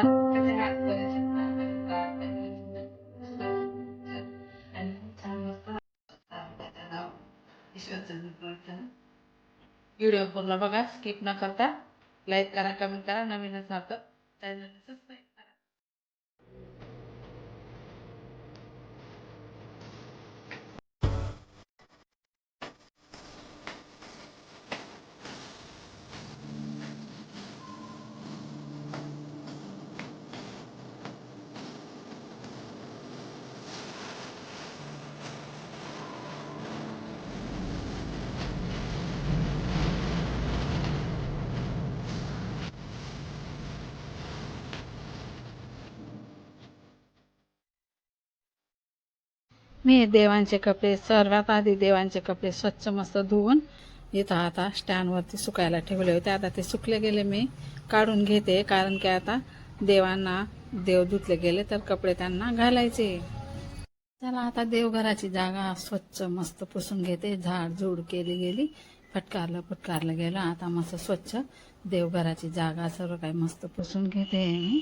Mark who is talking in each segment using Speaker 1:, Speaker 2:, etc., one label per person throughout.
Speaker 1: आता त्याचे हात करू शकता. आणि छान मस्त त्याला विश्वाचं करतं. व्हिडिओ पूर्ण बघा स्किप न करता लाईक करा कमेंट करा नवीन असाल तर चॅनल सबस्क्राईब मी देवांचे कपडे सर्वात आधी देवांचे कपडे स्वच्छ मस्त धुवून इथं आता स्टँडवरती सुकायला ठेवले होते. आता ते सुकले गेले मी काढून घेते कारण की आता देवांना देव धुतले गेले तर कपडे त्यांना घालायचे. चला आता देवघराची जागा स्वच्छ मस्त पुसून घेते. झाड झूड केली गेली फटकारलं फटकारलं गेलं. आता मस्त स्वच्छ देवघराची जागा सर्व काही मस्त पुसून घेते मी.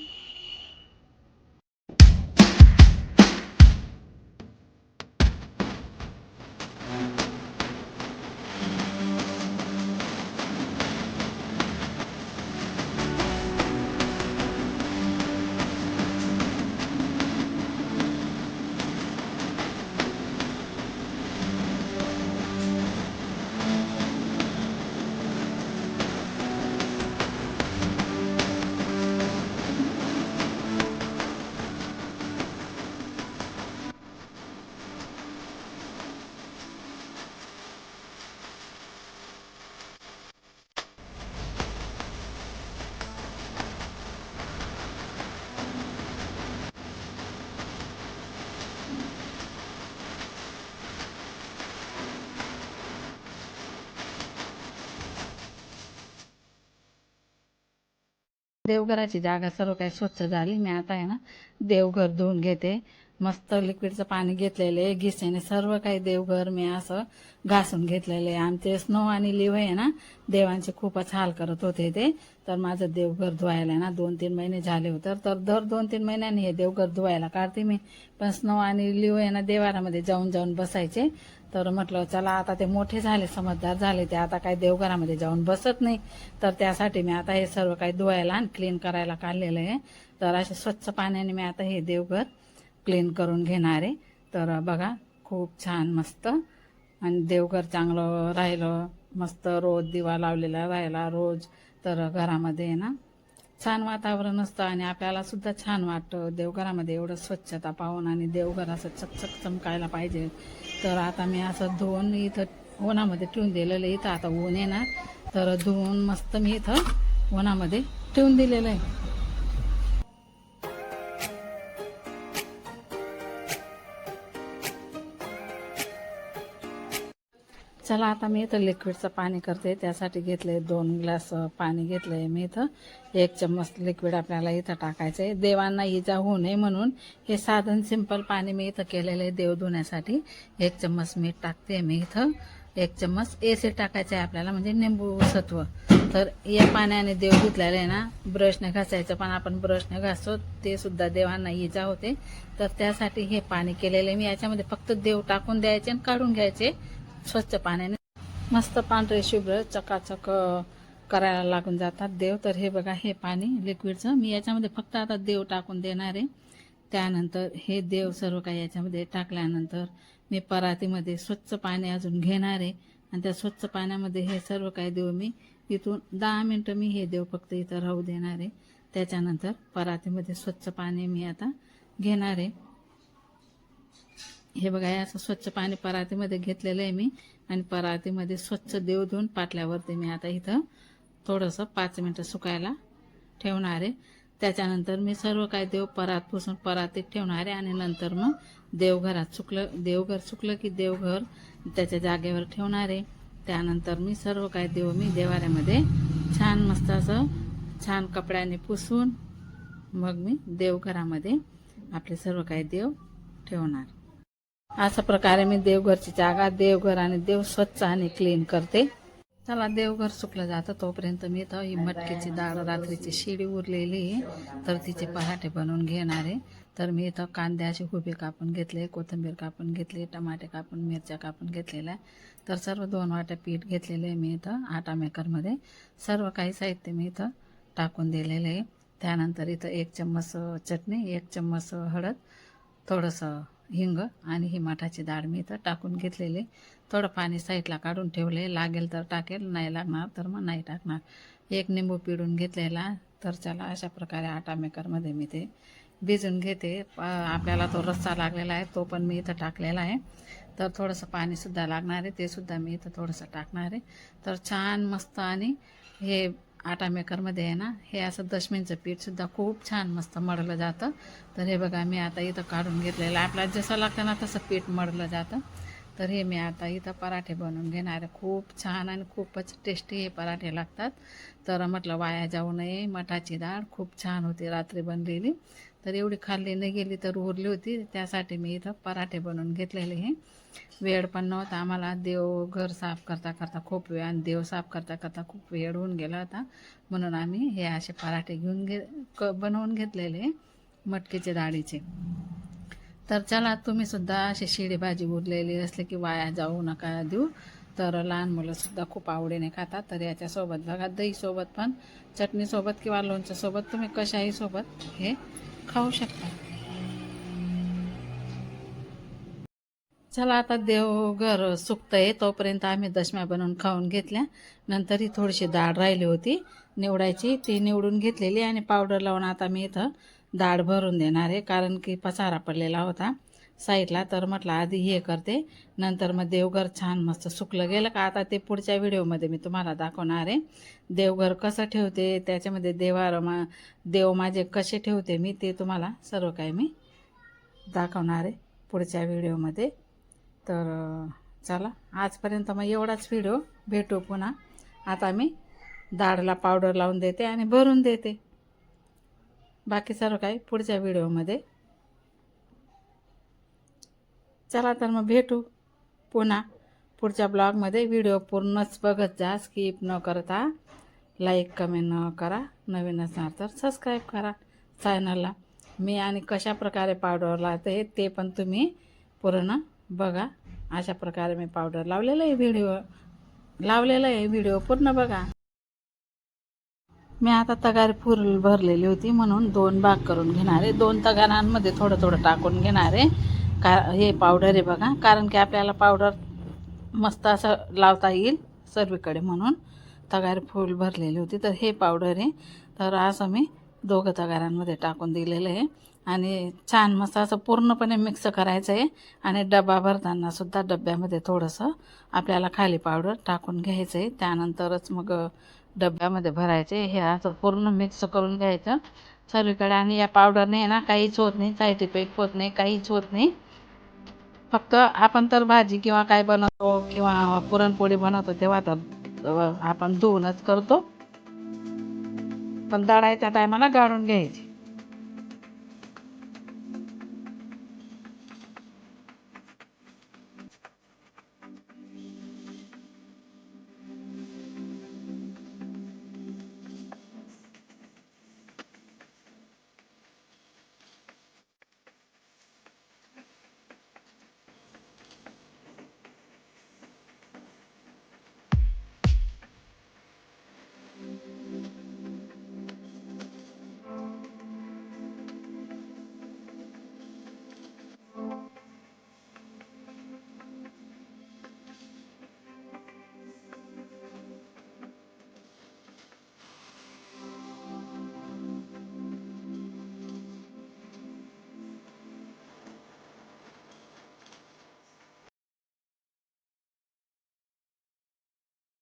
Speaker 1: देवघराची जागा सर्व काही स्वच्छ झाली. मी आता आहे ना देवघर धुवून घेते. मस्त लिक्विडचं पाणी घेतलेलं आहे घिसेने सर्व काही देवघर मी असं घासून घेतलेलं आहे. आमचे स्नो आणि लिव आहे ना देवांचे खूपच हाल करत होते ते. तर माझं देवघर धुवायला आहे ना दोन तीन महिने झाले होते. तर दर दोन तीन महिन्यांनी हे देवघर धुवायला काढते मी. पण स्नो आणि लिव आहे ना देवारामध्ये जाऊन जाऊन बसायचे. तर म्हटलं चला आता ते मोठे झाले समजदार झाले ते आता काही देवघरामध्ये जाऊन बसत नाही. तर त्यासाठी मी आता हे सर्व काही धुवायला आणि क्लीन करायला काढलेलं आहे. तर असे स्वच्छ पाण्याने मी आता हे देवघर क्लीन करून घेणार आहे. तर बघा खूप छान मस्त. आणि देवघर चांगलं राहिलं मस्त रोज दिवा लावलेला राहिला रोज. तर घरामध्ये आहे ना छान वातावरण असतं आणि आपल्याला सुद्धा छान वाटतं. देवघरामध्ये एवढं स्वच्छता पाहून आणि देवघर असं चकचक चमकायला पाहिजे. तर आता मी असं धुवून इथं उन्हामध्ये ठेवून दिलेलं आहे. इथं आता ऊन येणार तर धुवून मस्त मी इथं उन्हामध्ये ठेवून दिलेलं आहे चला आता मी इथं लिक्विडचं पाणी करते. त्यासाठी घेतले दोन ग्लास पाणी घेतलंय मी इथं. एक चम्मच लिक्विड आपल्याला इथं टाकायचं आहे देवांना इजा होऊ नये म्हणून हे साधन सिंपल पाणी मी इथं केलेलं आहे देव धुण्यासाठी. एक चम्मच मीठ टाकते मी इथं. एक चम्मच एसिड टाकायचं आहे आपल्याला म्हणजे निंबू सत्व. तर या पाण्याने देव धुतलेलं आहे ना ब्रशने घासायचं पण आपण ब्रशने घासतो ते सुद्धा देवांना इजा होते. तर त्यासाठी हे पाणी केलेलं आहे मी. याच्यामध्ये फक्त देव टाकून द्यायचे आणि काढून घ्यायचे. स्वच्छ पाण्याने मस्त पांढरे शुभ्र चकाचक करायला लागून जातात देव. तर हे बघा हे पाणी लिक्विडचं मी याच्यामध्ये फक्त आता देव टाकून देणार आहे. त्यानंतर हे देव सर्व काही याच्यामध्ये टाकल्यानंतर मी परातीमध्ये स्वच्छ पाणी अजून घेणार आहे. आणि त्या स्वच्छ पाण्यामध्ये हे सर्व काही देव मी इथून दहा मिनटं मी हे देव फक्त इथं राहू देणार आहे. त्याच्यानंतर परातीमध्ये स्वच्छ पाणी मी आता घेणार आहे. हे बघा हे असं स्वच्छ पाणी परातीमध्ये घेतलेलं आहे मी. आणि परातीमध्ये स्वच्छ देव धुवून पाटल्यावरती मी आता इथं थोडंसं पाच मिनटं सुकायला ठेवणार आहे. त्याच्यानंतर मी सर्व काय देव परात पुसून परातीत ठेवणार आहे आणि नंतर मग देवघरात सुकलं देवघर सुकलं की देवघर त्याच्या जागेवर ठेवणार आहे. त्यानंतर मी सर्व काही देव मी देवाऱ्यामध्ये छान मस्त असं छान कपड्याने पुसून मग मी देवघरामध्ये आपले सर्व काही देव ठेवणार. अशा प्रकारे मी देवघरची जागा देवघर आणि देव स्वच्छ आणि क्लीन करते. चला देवघर सुकलं जातं तोपर्यंत मी तर ही मटकीची डाळ रात्रीची शिडी उरलेली आहे, तर तिचे पराठे बनवून घेणार आहे. तर मी इथं कांदे असे कापून घेतले कोथिंबीर कापून घेतली टमाटे कापून मिरच्या कापून घेतलेल्या. तर सर्व दोन वाट्या पीठ घेतलेले आहे मी इथं आटा मेकरमध्ये सर्व काही साहित्य मी इथं टाकून दिलेलं आहे. त्यानंतर इथं एक चम्मच चटणी एक चम्मच हळद थोडंसं हिंग आणि ही मठाची डाळ मी इथं टाकून घेतलेली. थोडं पाणी साईडला काढून ठेवले. लागेल तर टाकेल नाही लागणार तर मग नाही टाकणार. एक निंबू पिळून घेतलेला. तर त्याला अशा प्रकारे आटा मेकरमध्ये मी ते भिजून घेते. प- आपल्याला तो रस्सा लागलेला आहे तो पण मी इथं टाकलेला आहे. तर थोडंसं पाणीसुद्धा लागणार आहे तेसुद्धा मी इथं थोडंसं टाकणार आहे. तर छान मस्त आणि हे आटा मेकरमध्ये आहे ना हे असं दशमींचं पीठसुद्धा खूप छान मस्त मळलं जातं. तर हे बघा मी आता इथं काढून घेतलेलं आहे. जसं लागतं ना तसं पीठ मळलं जातं. तर हे मी आता इथं पराठे बनवून घेणार खूप छान आणि खूपच टेस्टी हे पराठे लागतात. तर म्हटलं वाया जाऊ नये. मठाची डाळ खूप छान होती रात्री बनलेली. तर एवढी खाल्ली नाही गेली तर उरली होती. त्यासाठी मी इथं पराठे बनवून घेतलेले हे. वेळ पण नव्हता. आम्हाला देव घर साफ करता करता खूप वेळ आणि देव साफ करता करता खूप वेळ होऊन गेला होता. म्हणून आम्ही हे असे पराठे घेऊन घे क बनवून घेतलेले मटकीचे डाळीचे. तर चला तुम्ही सुद्धा अशी शिडी भाजी उरलेली असली की वाया जाऊ नका देऊ. तर लहान मुलंसुद्धा खूप आवडीने खातात. तर याच्यासोबत बघा दहीसोबत पण चटणीसोबत किंवा लोणच्यासोबत तुम्ही कशाही सोबत हे खाऊ शकता. चला आता देवघर सुकतंय तोपर्यंत आम्ही दशम्या बनवून खाऊन घेतल्या. नंतर ही थोडीशी डाळ राहिली होती. निवडायची ती निवडून घेतलेली आणि पावडर लावून आता मी इथं डाळ भरून देणार आहे कारण की पसारा पडलेला होता. साईडला तर म्हटलं आधी हे करते नंतर मग देवघर छान मस्त सुकलं गेलं का? आता ते पुढच्या व्हिडिओमध्ये मी तुम्हाला दाखवणार आहे. देवघर कसं ठेवते त्याच्यामध्ये देवार मा देव माझे कसे ठेवते मी ते तुम्हाला सर्व काही मी दाखवणार आहे पुढच्या व्हिडिओमध्ये. तर चला आजपर्यंत मग एवढाच व्हिडिओ. भेटू पुन्हा. आता मी डाळला पावडर लावून देते आणि भरून देते. बाकी सर्व काही पुढच्या व्हिडिओमध्ये. चला तर मग भेटू पुन्हा पुढच्या ब्लॉगमध्ये व्हिडिओ पूर्णच बघत जा स्किप न करता. लाईक कमेंट न करा. नवीन असणार तर सबस्क्राईब करा चॅनलला मी आणि कशा प्रकारे पावडर लावते ते पण तुम्ही पूर्ण बघा. अशा प्रकारे मी पावडर लावलेलं आहे व्हिडिओ लावलेलं आहे व्हिडिओ पूर्ण बघा. मी आता तगार फुल भरलेली होती म्हणून दोन भाग करून घेणार. आहे दोन तगारांमध्ये थोडं थोडं टाकून घेणार. आहे का हे पावडर आहे बघा. कारण की आपल्याला पावडर मस्त असं लावता येईल सर्वीकडे म्हणून. तगार फुल भरलेली होती तर हे पावडर आहे. तर असं मी दोघं तगारांमध्ये टाकून दिलेलं आहे. आणि छान मस्त असं पूर्णपणे मिक्स करायचं आहे. आणि डबा भरताना सुद्धा डब्यामध्ये थोडंसं आपल्याला खाली पावडर टाकून घ्यायचं आहे. त्यानंतरच मग डब्यामध्ये भरायचे हे असं पूर्ण मिक्स करून घ्यायचं. सर्वीकडे आणि या पावडरने ना काहीच होत नाही. साईड इफेक्ट होत नाही काहीच होत नाही. फक्त आपण तर भाजी किंवा काय बनवतो किंवा पुरणपोळी बनवतो तेव्हा तर आपण धुवूनच करतो. पण दळायच्या टायमाला गाळून घ्यायची.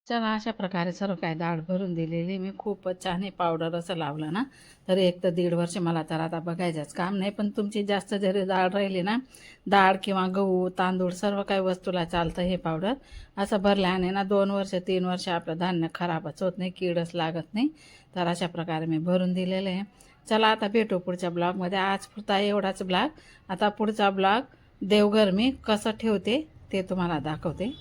Speaker 1: चला अशा प्रकारे सर्व काय डाळ भरून दिलेली मी खूपच छान हे पावडर असं लावलं ना. तर एक तर दीड वर्ष मला तर आता बघायचंच काम नाही पण तुमची जास्त जरी डाळ राहिली ना डाळ किंवा गहू तांदूळ सर्व काही वस्तूला चालतं हे पावडर असं भरल्याने ना दोन वर्ष तीन वर्ष आपलं धान्य खराबच होत नाही कीडच लागत नाही. तर अशा प्रकारे मी भरून दिलेलं आहे. चला आता भेटू पुढच्या ब्लॉगमध्ये. आज पुरता एवढाच ब्लॉग. आता पुढचा ब्लॉग देवघर मी कसं ठेवते ते तुम्हाला दाखवते.